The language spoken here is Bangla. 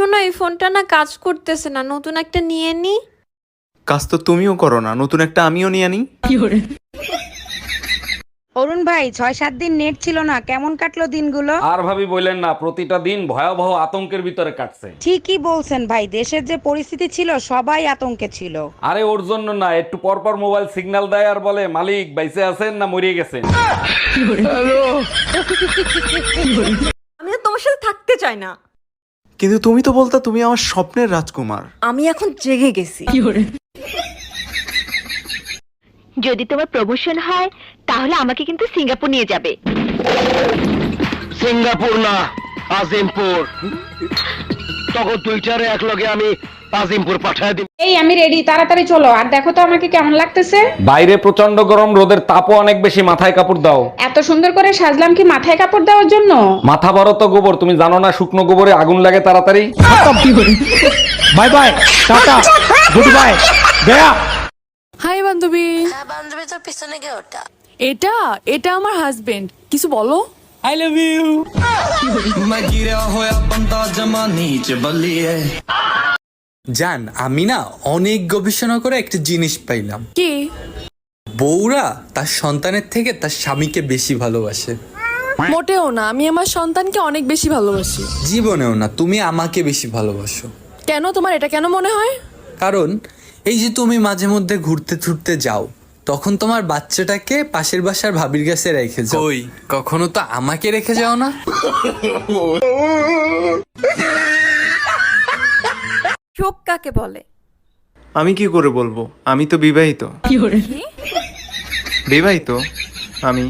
শোনো এই ফোনটা না কাজ করতেছে না। নতুন একটা নিয়ে নি। কাজ তো তুমিও করো না নতুন একটা আমিও নিয়ে আনি অরুণ ভাই ছয় সাত দিন নেট ছিল না কেমন কাটলো দিনগুলো? আর ভাবি বললেন না প্রতিটা দিন ভয়াবহ আতঙ্কের ভিতরে কাটছে। ঠিকই বলছেন ভাই দেশের যে পরিস্থিতি ছিল সবাই আতঙ্কে ছিল। আরে ওর জন্য না একটু পর পর মোবাইল সিগন্যাল দেয় আর বলে মালিক বাইসে আছেন না মরিয়ে গেছেন? আমি তো তোমার সাথে থাকতে চাই না। কিন্তু তুমি তো বলতা তুমি আমার স্বপ্নের রাজকুমার। আমি এখন জেগে গেছি। যদি তোমার প্রমোশন হয় তাহলে আমাকে কিন্তু সিঙ্গাপুর নিয়ে যাবে। সিঙ্গাপুর না আজিমপুর। তখন দুইটারে এক লগে আমি আজিমপুর পাঠায় দিব এই আমি রেডি তাড়াতাড়ি চলো। আর দেখো তো আমাকে কেমন লাগতেছে। বাইরে প্রচণ্ড গরম রোদের তাপও অনেক বেশি মাথায় কাপড় দাও। এত সুন্দর করে সাজলাম কি মাথায় কাপড় দেওয়ার জন্য? মাথা বড় তো গোবর তুমি জানো না শুকনো গোবরে আগুন লাগে তাড়াতাড়ি? Bye bye tata good bye Gaya hi বান্ধবী। হ্যাঁ বান্ধবী তোর পিছনে কে ওটা এটা এটা আমার হাজবেন্ড কিছু বলো আই লাভ ইউ জান আমি না অনেক গবেষণা করে একটা জিনিস পাইলাম। কি? বউরা তার সন্তানের থেকে তার স্বামীকে বেশি ভালোবাসে। মোটেও না আমি আমার সন্তানকে অনেক বেশি ভালোবাসি। জীবনেও না তুমি আমাকে বেশি ভালোবাসো। কেন তোমার এটা কেন মনে হয়? কারণ এই যে তুমি মাঝে মধ্যে ঘুরতে ঘুরতে যাও তখন তোমার বাচ্চাটাকে পাশের বাসার ভাবির কাছে রেখে যাও। কই? কখনো তো আমাকে রেখে যাও না? শোক কাকে বলে? আমি কি করে বলব? আমি তো বিবাহিত। বিবাহিত? আমি